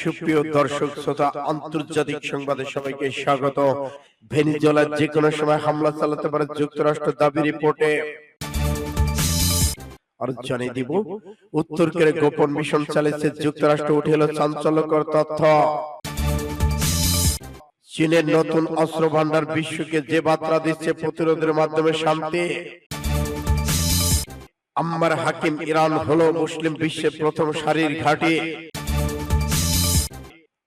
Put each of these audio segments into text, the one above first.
সুপ্রিয় দর্শক শ্রোতা, আন্তর্জাতিক সংবাদে সবাইকে স্বাগত। ভেনিজুয়েলার যে কোনো সময় হামলা চালাতে পারে যুক্তরাষ্ট্র দাবি রিপোর্টে। আর জানিয়ে দিব, উত্তর কোরিয়া গোপন মিশন চালিয়েছে যুক্তরাষ্ট্র, উঠে এলো চাঞ্চল্যকর তথ্য। চীনের নতুন অস্ত্র ভান্ডার বিশ্বকে যে বার্তা দিচ্ছে প্রতিরোধের মাধ্যমে শান্তি। আম্মার হাকিম ইরান হলো মুসলিম বিশ্বের প্রথম সারির ঘাঁটি।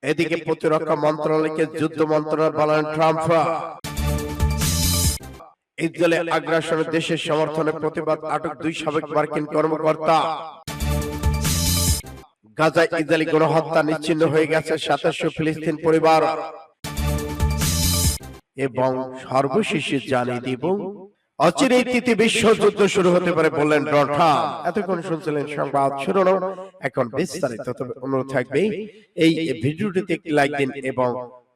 এদিকে প্রতিরক্ষা মন্ত্রণালয়কে যুদ্ধ মন্ত্রণালয় বলেন ট্রাম্প ইসরায়েলে আগ্রাসনের দেশের সমর্থনে প্রতিবাদ আটক দুই সাবেক মার্কিন কর্মকর্তা। গাজায় ইসরায়েলি গণহত্যা নিশ্চিন্ন হয়ে গেছে সাতাশশো ফিলিস্তিন পরিবার। এবং সর্বশেষে জানিয়ে দিব তৃতীয় বিশ্বযুদ্ধ শুরু হতে পারে বললেন এতক্ষণ শুনছিলেন সংবাদ এখন বিস্তারিত তবে অনুরোধ থাকবে, এই ভিডিওটিতে একটি লাইক দিন এবং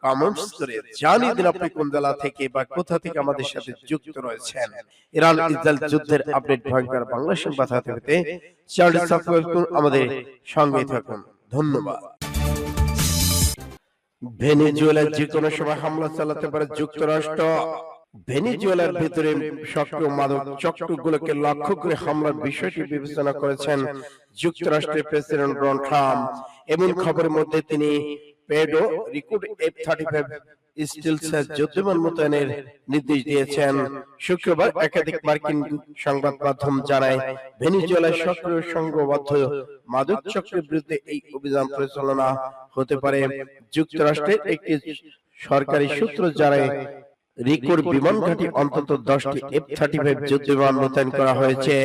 কমেন্টস করে জানিয়ে দিন আপনি কোন জেলা থেকে বা কোথা থেকে আমাদের সাথে যুক্ত রয়েছেন। ইরান ইসরায়েল যুদ্ধের আপডেট ভয়ঙ্কর বাংলা সংবাদ হাতে চ্যানেলটি সাবস্ক্রাইব করুন, আমাদের সঙ্গে থাকুন। ধন্যবাদ। ভেনেজুয়েলায় যে কোনো সময় হামলা চালাতে পারে যুক্তরাষ্ট্র। ভেনেজুয়েলার ভিতরে সক্রিয় মাদক চক্রগুলোকে লক্ষ্য করে হামলার বিষয়টি বিবেচনা করেছেন যুক্তরাষ্ট্রের প্রেসিডেন্ট ডোনাল্ড ট্রাম্প। এমন খবরের মধ্যে তিনি পেডো রিকুড এফ থার্টি ফাইভ স্টিলসের যুদ্ধবিমান মোতায়েনের নির্দেশ দিয়েছেন শুক্রবার একাধিক মার্কিন সংবাদ মাধ্যম জানায় ভেনিজুয়েলায় সক্রিয় সংঘবদ্ধ মাদক চক্রের বিরুদ্ধে এই অভিযান পরিচালনা হতে পারে যুক্তরাষ্ট্রের একটি সরকারি সূত্র জানায় রিকোর বিমান ঘাঁটি অন্তত দশটি এফ থার্টি ফাইভ যুদ্ধ বিমান মোতায়েন করা হয়েছে।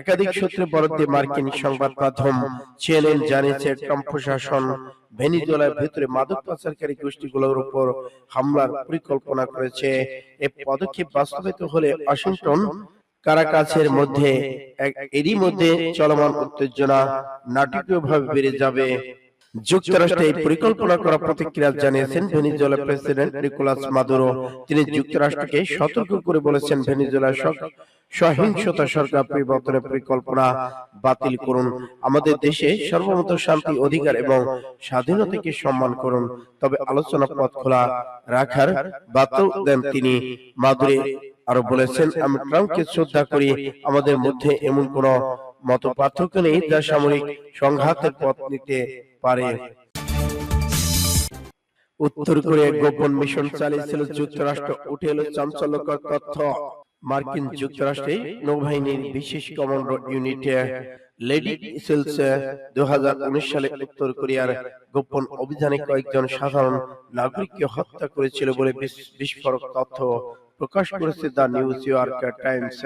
একাধিক সূত্রে বরাদ্দে মার্কিন সংবাদ মাধ্যম সিএনএন জানিয়েছে ট্রাম্প প্রশাসন ভেনিজুয়েলার ভেতরে মাদক পাচারকারী গোষ্ঠীগুলোর উপর হামলার পরিকল্পনা করেছে। এ পদক্ষেপ বাস্তবায়িত হলে ওয়াশিংটন কারাকাছের মধ্যে এরই মধ্যে চলমান উত্তেজনা নাটকীয়ভাবে বেড়ে যাবে। যুক্তরাষ্ট্রে এই পরিকল্পনা করা প্রতিক্রিয়া জানিয়েছেন ভেনিজুয়েলার প্রেসিডেন্ট নিকোলাস মাদুরো। তিনি যুক্তরাষ্ট্রকে সতর্ক করে বলেছেন ভেনিজুয়েলার সব- সহিংসতা সরকার পরিবর্তনের পরিকল্পনা বাতিল করুন। আমাদের দেশে সর্বমত শান্তি অধিকার এবং স্বাধীনতাকে সম্মান করুন। তবে আলোচনা পথ খোলা রাখার বার্তাও দেন তিনি মাদুরে। আরও বলেছেন আমি ট্রাম্পকে শ্রদ্ধা করি। আমাদের মধ্যে এমন কোন মত পার্থক্য নেই যা সামরিক সংঘাতের পথ নিতে পারে। উত্তর কোরিয়া গোপন মিশন চালিয়েছিল যুক্তরাষ্ট্র, উঠে এলো চাঞ্চল্যকর তথ্য। মার্কিন যুক্তরাষ্ট্রে নৌবাহিনীর বিশেষ কমান্ডো ইউনিটে লেডি ইসেলস দু সালে উত্তর কোরিয়ার গোপন অভিযানে কয়েকজন সাধারণ নাগরিককে হত্যা করেছিল বলে বিস্ফোরক তথ্য প্রকাশ করেছে দ্য নিউজ ইয়র্ক টাইমস।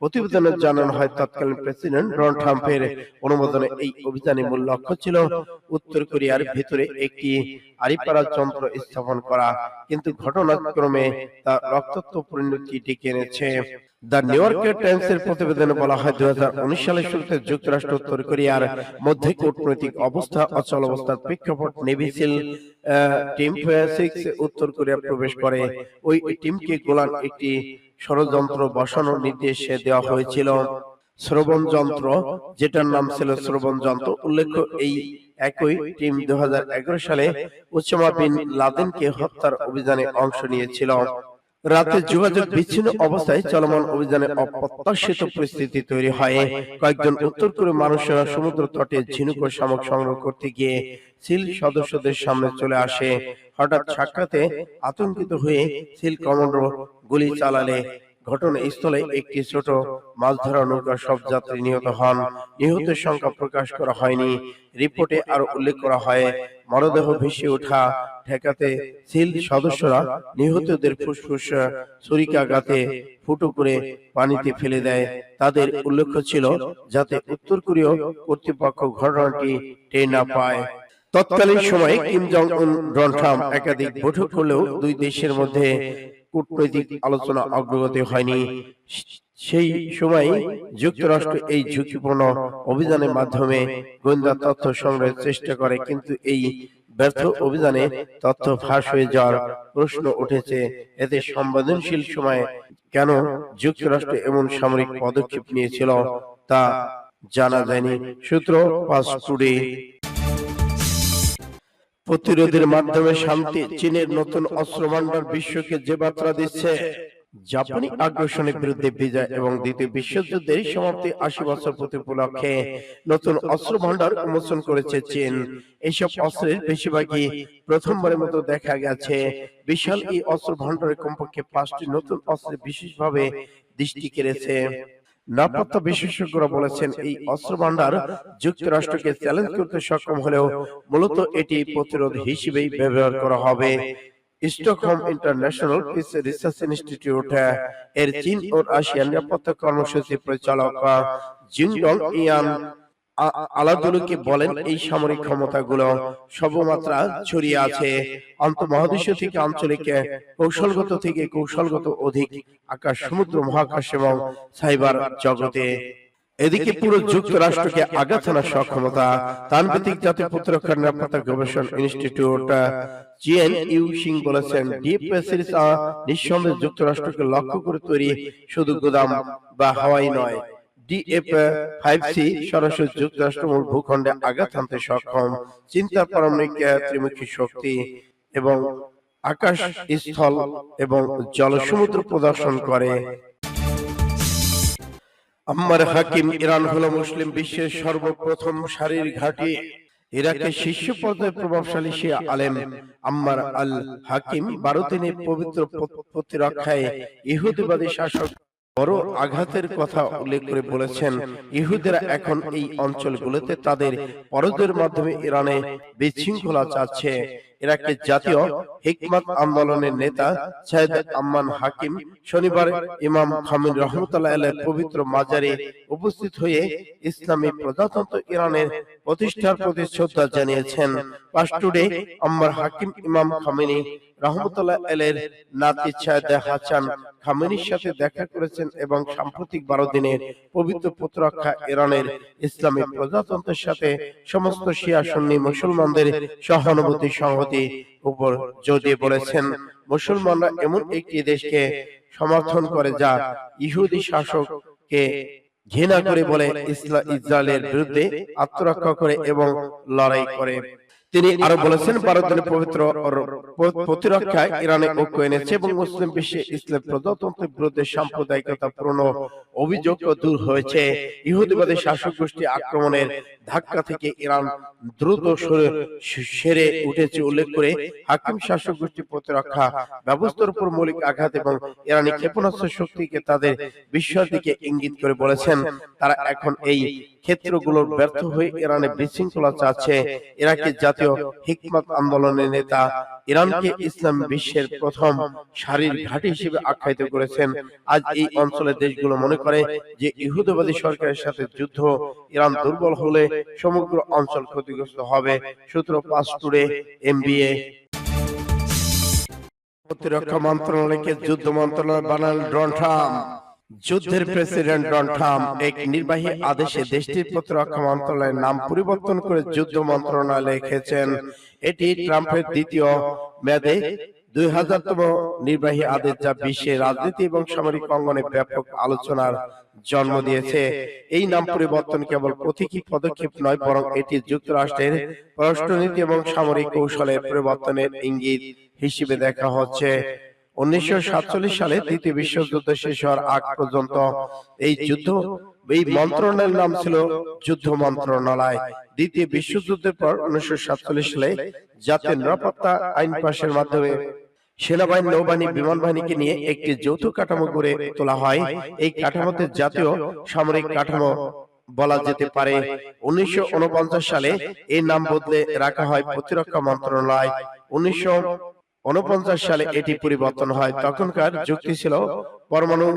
প্রতিবেদনে জানানো হয়, তৎকালীন প্রেসিডেন্ট ডোনাল্ড ট্রাম্পের অনুমোদনে এই অভিযানের মূল লক্ষ্য ছিল উত্তর কোরিয়ার ভেতরে একটি আড়িপাড়া যন্ত্র স্থাপন করা, কিন্তু ঘটনাক্রমে তা রক্তাক্ত পরিণতি ডেকে এনেছে। দ্য নিউ ইয়র্ক টাইমস এর প্রতিবেদনে বলা হয় সালের শুরুতে যুক্তরাষ্ট্র, উত্তর কোরিয়ার মধ্যে কূটনৈতিক অবস্থা, অচল অবস্থার প্রেক্ষাপট নেভিসিল টিম উত্তর কোরিয়া প্রবেশ করে। ওই টিমকে গোলান একটি ষড়যন্ত্র বসানোর নির্দেশ দেওয়া হয়েছিল। শ্রবণ যন্ত্র যেটার নাম ছিল শ্রবণ যন্ত্র। উল্লেখ্য এই একই টিম দুই হাজার এগারো সালে উচ্চমাপিন বিন লাদেনকে হত্যার অভিযানে অংশ নিয়েছিল। রাতে যোগাযোগ বিচ্ছিন্ন অবস্থায় চলমান অভিযানে অপ্রত্যাশিত পরিস্থিতি তৈরি হয়। কয়েকজন উত্তর কোরিয়ার মানুষেরা সমুদ্র তটে ঝিনুক ও শামুক সংগ্রহ করতে গিয়ে সিল সদস্যদের সামনে চলে আসে। হঠাৎ সাক্ষাতে আতঙ্কিত হয়ে সিল কমান্ডো গুলি চালালে। ঘটনাস্থলে একটি ছোট মাছ ধরা নৌকার সব যাত্রী নিহত হন। নিহতের সংখ্যা প্রকাশ করা হয়নি। রিপোর্টে আরও উল্লেখ করা হয়, মরদেহ ভেসে ওঠা ঠেকাতে সিল সদস্যরা নিহতদের ফুসফুস, ছুরিকাঘাতে ফুটো করে পানিতে ফেলে দেয়। তাদের উল্লেখ ছিল যাতে উত্তর কোরীয় কর্তৃপক্ষ ঘটনাটি টের না পায়। তৎকালীন সময়ে কিম জং উন ডোনাল্ড ট্রাম্প একাধিক বৈঠক হলেও দুই দেশের মধ্যে কূটনৈতিক আলোচনা অগ্রগতি হয়নি। সেই সময় যুক্তরাষ্ট্র এই ঝুঁকিপূর্ণ অভিযানের মাধ্যমে গোয়েন্দা তথ্য সংগ্রহের চেষ্টা করে কিন্তু এই ব্যর্থ অভিযানে তথ্য ফাঁস হয়ে যাওয়ার প্রশ্ন উঠেছে। এতে সংবেদনশীল সময়ে কেন যুক্তরাষ্ট্র এমন সামরিক পদক্ষেপ নিয়েছিল তা জানা যায়নি। সূত্র পাস টুডে প্রতিরোধের মাধ্যমে শান্তি চীনের নতুন অস্ত্র ভান্ডার বিশ্বকে যে বার্তা দিচ্ছে জাপানি আগ্রাসনের বিরুদ্ধে বিজয় এবং দ্বিতীয় বিশ্বযুদ্ধের সমাপ্তি আশি বছর প্রতি উপলক্ষে নতুন অস্ত্র ভান্ডার উন্মোচন করেছে চীন। এইসব অস্ত্রের বেশিরভাগই প্রথমবারের মতো দেখা গেছে। বিশাল এই অস্ত্র ভান্ডারে কমপক্ষে পাঁচটি নতুন অস্ত্রে বিশেষভাবে দৃষ্টি কেড়েছে। নিরাপত্তা বিশেষজ্ঞরা বলেছেন, এই অস্ত্র ভান্ডার যুক্তরাষ্ট্রকে চ্যালেঞ্জ করতে সক্ষম হলেও মূলত এটি প্রতিরোধ হিসেবেই ব্যবহার করা হবে। Stockholm International Peace Research Institute এর চীন ও রাশিয়ার নিরাপত্তা কর্মসূচি পরিচালক জিংডং ইয়ান আলাদুলুকে বলেন এই সামরিক ক্ষমতাগুলো সর্বমাত্রা ছড়িয়ে আছে থেকে আঞ্চলিক কৌশলগত থেকে কৌশলগত অধিক আকাশ সমুদ্র মহাকাশ এবং সাইবার জগতে। এদিকে পুরো যুক্তরাষ্ট্রকে আঘাত হানার সক্ষমতা তানভিত্তিক জাতীয় প্রতিরক্ষা নিরাপত্তা গবেষণা ইনস্টিটিউট জিএন ইউ সিং বলেছেন ডিপ সিরিজ নিঃসন্দেহে যুক্তরাষ্ট্রকে লক্ষ্য করে তৈরি শুধু গোদাম বা হাওয়াই নয় ডিএফ ফাইভ সি সরাসরি ভূখণ্ডে আঘাত হানতে সক্ষম। চিন্তা পারমাণবিক ত্রিমুখী শক্তি এবং আকাশ স্থল এবং জলসমুদ্র প্রদর্শন করে। আম্মার হাকিম ইরান হলো মুসলিম বিশ্বের সর্বপ্রথম সারির ঘাঁটি। ইরাকের শীর্ষ পর্যায়ে প্রভাবশালী আলেম। আম্মার আল হাকিম বারো পবিত্র প্রতিরক্ষায় ইহুদিবাদী শাসক বড় আঘাতের কথা উল্লেখ করে বলেছেন ইহুদেরা এখন এই অঞ্চলগুলোতে তাদের পরদের মাধ্যমে ইরানে বিশৃঙ্খলা চাচ্ছে। ইরাকের জাতীয় হিকমত আন্দোলনের নেতা সাইদ আম্মান হাকিম শনিবার ইমাম খামিন রহমতুল্লাহ আলাইহির পবিত্র মাজারে উপস্থিত হয়ে ইসলামী প্রজাতন্ত্র ইরানের প্রতিষ্ঠার প্রতি শ্রদ্ধা জানিয়েছেন পাস্টুডে আম্মার হাকিম ইমাম খামিনি রহমতুল্লাহ আলের নাতি সাইদ হাসান খামেনির সাথে দেখা করেছেন এবং সাম্প্রতিক বারো দিনের পবিত্র প্রতিরক্ষা ইরানের ইসলামী প্রজাতন্ত্রের সাথে সমস্ত শিয়া সুন্নি মুসলমানদের সহানুভূতি সংহতি উপর জোর দিয়ে বলেছেন, মুসলমানরা এমন একটি দেশকে সমর্থন করে যা ইহুদি শাসককে ঘৃণা করে বলে ইসরায়েলের বিরুদ্ধে আত্মরক্ষা করে এবং লড়াই করে। তিনি আরও বলেছেন ভারত দিনের পবিত্র প্রতিরক্ষায় ইরানে ঐক্য এনেছে এবং মুসলিম বিশ্বে ইসলাম প্রজাতন্ত্রের বিরুদ্ধে সাম্প্রদায়িকতা পূর্ণ অভিযোগ দূর হয়েছে। ইহুদিবাদী শাসক গোষ্ঠী আক্রমণের ধাক্কা থেকে ইরান দ্রুত সরে- উঠেছে উল্লেখ করে হাকিম শাসক গোষ্ঠী প্রতিরক্ষা ব্যবস্থার উপর মৌলিক আঘাত এবং ইরানি ক্ষেপণাস্ত্র শক্তিকে তাদের বিস্ময়ের দিকে ইঙ্গিত করে বলেছেন। তারা এখন এই ক্ষেত্রগুলোর ব্যর্থ হয়ে ইরানে বিশৃঙ্খলা চাচ্ছে। ইরাকের জাতীয় হিকমত আন্দোলনের নেতা ইরানকে ইসলাম বিশ্বের প্রথম সারির ঘাঁটি হিসেবে আখ্যায়িত করেছেন। আজ এই অঞ্চলের দেশগুলো মনে করে যে ইহুদবাদী সরকারের সাথে যুদ্ধ ইরান দুর্বল হলে সমগ্র অঞ্চল ক্ষতিগ্রস্ত হবে। সূত্র পাঁচ টুডে এমবিএ প্রতিরক্ষা মন্ত্রণালয়কে যুদ্ধ মন্ত্রণালয় বানাল ডোনাল্ড ট্রাম্প। যুদ্ধের প্রেসিডেন্ট ডোনাল্ড ট্রাম্প এক নির্বাহী আদেশে দেশটির প্রতিরক্ষা মন্ত্রণালয়ের নাম পরিবর্তন করে যুদ্ধ মন্ত্রণালয় লিখেছেন। এটি ট্রাম্পের দ্বিতীয় মেয়াদে দুই হাজারতম নির্বাহী আদেশ যা বিশ্বের রাজনীতি এবং সামরিক অঙ্গনে ব্যাপক আলোচনার জন্ম দিয়েছে। এই নাম পরিবর্তন কেবল প্রতীকী পদক্ষেপ নয় বরং এটি যুক্তরাষ্ট্রের পররাষ্ট্রনীতি এবং সামরিক কৌশলের পরিবর্তনের ইঙ্গিত হিসেবে দেখা হচ্ছে। উনিশশো সাতচল্লিশ সালে দ্বিতীয় বিশ্বযুদ্ধ শেষ হওয়ার আগ পর্যন্ত এই যুদ্ধ, এই মন্ত্রণালয়ের নাম ছিল যুদ্ধ মন্ত্রণালয়। দ্বিতীয় বিশ্বযুদ্ধের পর উনিশশো সালে জাতীয় নিরাপত্তা আইন পাশের মাধ্যমে সেনাবাহিনী, নৌবাহিনী বিমান বাহিনীকে নিয়ে একটি যৌথ কাঠামো গড়ে তোলা হয়। এই কাঠামোতে জাতীয় সামরিক কাঠামো বলা যেতে পারে। উনিশশো উনপঞ্চাশ সালে এই নাম বদলে রাখা হয় প্রতিরক্ষা মন্ত্রণালয়। উনিশশো উনপঞ্চাশ সালে এটি পরিবর্তন হয়। তখনকার যুক্তি ছিল পরমাণু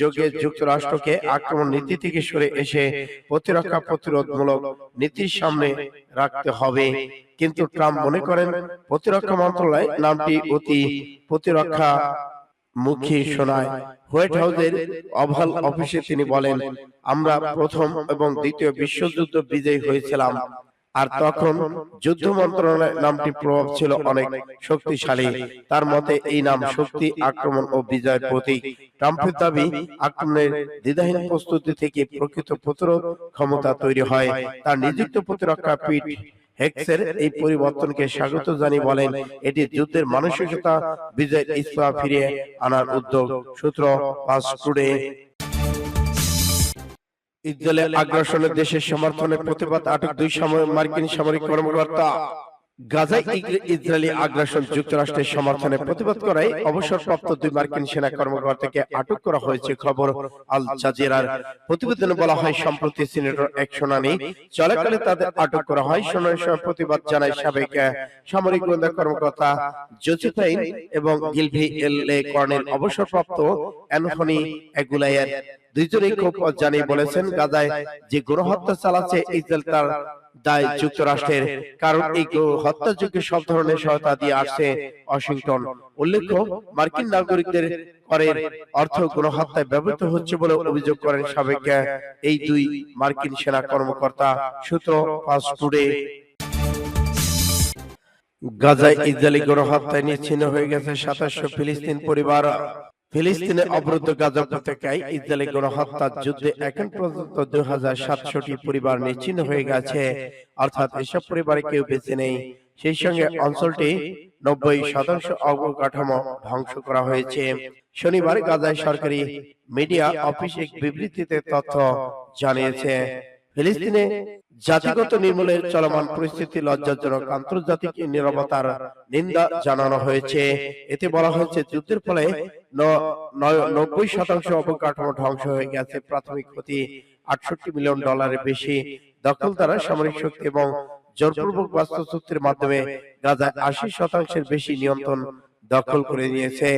যোগে যুক্তরাষ্ট্রকে আক্রমণ নীতি থেকে সরে এসে প্রতিরক্ষা প্রতিরোধমূলক নীতির সামনে রাখতে হবে। কিন্তু ট্রাম্প মনে করেন প্রতিরক্ষা মন্ত্রণালয় নামটি অতি প্রতিরক্ষা মুখী শোনায়। হোয়াইট হাউসের অভাল অফিসে তিনি বলেন আমরা প্রথম এবং দ্বিতীয় বিশ্বযুদ্ধ বিজয়ী হয়েছিলাম। আর তখন যুদ্ধ মন্ত্রণালয় নামটি প্রভাব ছিল অনেক শক্তিশালী। তার মতে এই নাম শক্তি আক্রমণ ও বিজয়ের প্রতীক। ট্রাম্পের দাবি আক্রমণের দ্বিধাহীন প্রস্তুতি থেকে প্রকৃত প্রতিরোধ ক্ষমতা তৈরি হয়। তার নিযুক্ত প্রতিরক্ষা পিঠ হেক্সের এই পরিবর্তনকে স্বাগত জানিয়ে বলেন এটি যুদ্ধের মানসিকতা বিজয় ইসলাম ফিরিয়ে আনার উদ্যোগ। সূত্র পাঁচ ইসরায়েলের আগ্রাসনের দেশের সমর্থনে প্রতিবাদ আটক দুই সামরিক মার্কিন সামরিক কর্মকর্তা। গাজায় ইসরায়েলি আগ্রাসন যুক্তরাষ্ট্রের সমর্থনে প্রতিবাদ করায় অবসরপ্রাপ্ত দুই মার্কিন সেনা কর্মকর্তাকে আটক করা হয়েছে। খবর, আল জাজিরার প্রতিবেদনে বলা হয়, সম্প্রতি সিনেটর এক শুনানি চলাকালে তাদের আটক করা হয়। শুনানির সময় প্রতিবাদ জানায় সাবেক সামরিক গোয়েন্দা কর্মকর্তা এবং গিলভি এল এ কর্নেল। অবসরপ্রাপ্ত অ্যানথনি দুইজনেই ক্ষোভ জানিয়ে বলেছেন গাজায় যে গণহত্যা চালাচ্ছে ইসরায়েল তার দায় যুক্তরাষ্ট্রের। কারণ এই হত্যাযোগ্য সব ধরনের সহায়তা দিয়ে আসছে ওয়াশিংটন। উল্লেখ্য মার্কিন নাগরিকদের করের অর্থ গণহত্যায় ব্যবহৃত হচ্ছে বলে অভিযোগ করেন সাবেক এই দুই মার্কিন সেনা কর্মকর্তা সূত্র ফাস্ট টুডে গাজায় ইসরায়েলি গণহত্যায় নিচ্ছিন্ন হয়ে গেছে সাতাশশো ফিলিস্তিন পরিবার। ফিলিস্তিনে অবরুদ্ধ গাজা উপত্যকায় ইসরায়েলি গণহত্যার যুদ্ধে এখন পর্যন্ত দুই হাজার সাতশোটি পরিবার নিচ্ছিন্ন হয়ে গেছে। অর্থাৎ এসব পরিবারে কেউ বেঁচে নেই। সেই সঙ্গে অঞ্চলটি নব্বই শতাংশ অবকাঠামো ধ্বংস করা হয়েছে। শনিবার গাজায় সরকারি মিডিয়া অফিস এক বিবৃতিতে তথ্য জানিয়েছে। ফিলিস্তিনে জাতিগত নির্মূলের চলমান পরিস্থিতি লজ্জাজনক আন্তর্জাতিক নিরাপত্তার নিন্দা জানানো হয়েছে। এতে বলা হয়েছে যুদ্ধের ফলে নব্বই শতাংশ অবকাঠামো ধ্বংস হয়ে গেছে। প্রাথমিক ক্ষতি আটষট্টি মিলিয়ন ডলারের বেশি। দখল দ্বারা সামরিক শক্তি এবং জোরপূর্বক বাস্তু চুক্তির মাধ্যমে গাজায় আশি শতাংশের বেশি নিয়ন্ত্রণ দখল করে নিয়েছে।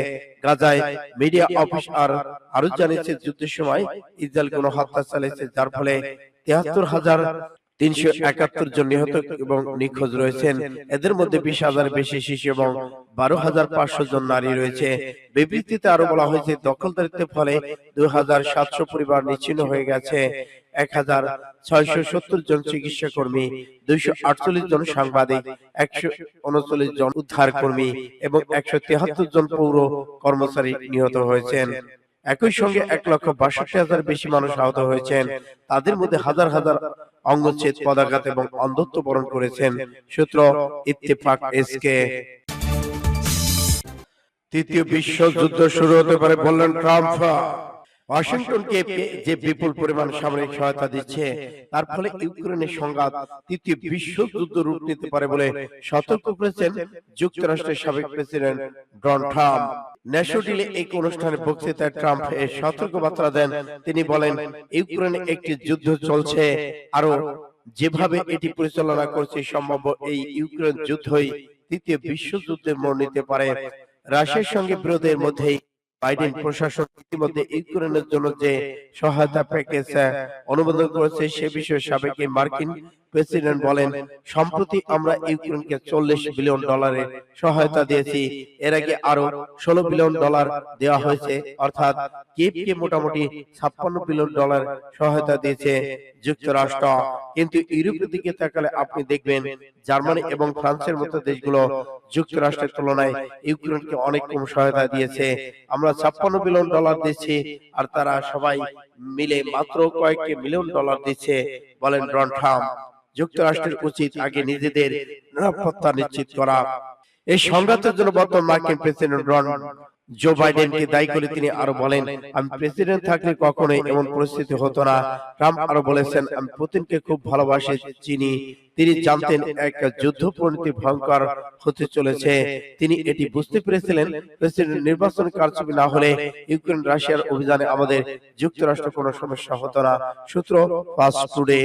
গাজায় মিডিয়া অফিস আর আরও জানিয়েছে যুদ্ধের সময় ইসরায়েল কোনো হত্যা চালিয়েছে যার ফলে তিয়াত্তর হাজার তিনশো একাত্তর জন নিহত এবং নিখোঁজ রয়েছেন। এদের মধ্যে বিশ হাজার বেশি শিশু এবং বারো হাজার পাঁচশো জন নারী রয়েছে। বিবৃতিতে আরও বলা হয়েছে দখলদারিত্বের ফলে দুই হাজার সাতশো পরিবার নিচ্ছিন্ন হয়ে গেছে। এক হাজার ছয়শো সত্তর জন চিকিৎসা কর্মী দুইশো আটচল্লিশ জন সাংবাদিক একশো উনচল্লিশ জন উদ্ধার কর্মী এবং একশো তেহাত্তর জন পৌর কর্মচারী নিহত হয়েছেন। একই সঙ্গে এক লক্ষ বাষট্টি হাজার বেশি মানুষ আহত হয়েছেন। তাদের মধ্যে হাজার হাজার অঙ্গচ্ছেদ পদাঘাত এবং অন্ধত্ব বরণ করেছেন সূত্র ইত্তেফাক এসকে। তৃতীয় বিশ্বযুদ্ধ শুরু হতে পারে বললেন ট্রাম্প। ওয়াশিংটনকে যে বিপুল পরিমাণ সামরিক সহায়তা দিচ্ছে, তার ফলে ইউক্রেনের সংঘাত তৃতীয় বিশ্বযুদ্ধ রূপ নিতে পারে বলে সতর্ক করেছেন যুক্তরাষ্ট্রের সাবেক প্রেসিডেন্ট ডোনাল্ড ট্রাম্প। এক অনুষ্ঠানে বক্তৃতায় ট্রাম্প দেন। তিনি বলেন, ইউক্রেনে একটি যুদ্ধ চলছে আরও যেভাবে এটি পরিচালনা করছে সম্ভব এই ইউক্রেন যুদ্ধই তৃতীয় বিশ্বযুদ্ধের মোড় নিতে পারে। রাশিয়ার সঙ্গে বিরোধের মধ্যেই বাইডেন প্রশাসন ইতিমধ্যে ইউক্রেনের জন্য যে সহায়তা প্যাকেজ অনুমোদন করেছে সে বিষয়ে সাবেক মার্কিন প্রেসিডেন্ট বলেন, সম্প্রতি আমরা ইউক্রেনকে চল্লিশ বিলিয়ন ডলারের সহায়তা দিয়েছি। এর আগে আরও ষোলো বিলিয়ন ডলার দেওয়া হয়েছে। অর্থাৎ কিয়েভকে মোটামুটি ছাপ্পান্ন বিলিয়ন ডলার সহায়তা দিয়েছে যুক্তরাষ্ট্র। কিন্তু ইউরোপের দিকে তাকালে আপনি দেখবেন জার্মানি এবং ফ্রান্সের মতো দেশগুলো যুক্তরাষ্ট্রের তুলনায় ইউক্রেনকে অনেক কম সহায়তা দিয়েছে। আমরা ছাপ্পান্ন বিলিয়ন ডলার দিচ্ছি আর তারা সবাই মিলে মাত্র কয়েকটি মিলিয়ন ডলার দিচ্ছে, বলেন ডন ট্রাম্প। যুক্তরাষ্ট্রের উচিত আগে নিজেদের নিরাপত্তা নিশ্চিত করা। এই সংঘাতের জন্য বর্তমান মার্কিন প্রেসিডেন্ট ডন জো বাইডেনকে দায়ী করে তিনি আরও বলেন আমি প্রেসিডেন্ট থাকলে কখনোই এমন পরিস্থিতি হতো না। ট্রাম্প আরও বলেছেন আমি পুতিনকে খুব ভালোবাসি চিনি তিনি জানতেন এক যুদ্ধ পরিণতি ভয়ঙ্কর হতে চলেছে। তিনি এটি বুঝতে পেরেছিলেন প্রেসিডেন্ট নির্বাচন কারচুপি না হলে ইউক্রেন রাশিয়ার অভিযানে আমাদের যুক্তরাষ্ট্র কোনো সমস্যা হতো না সূত্র ফাস্ট টুডে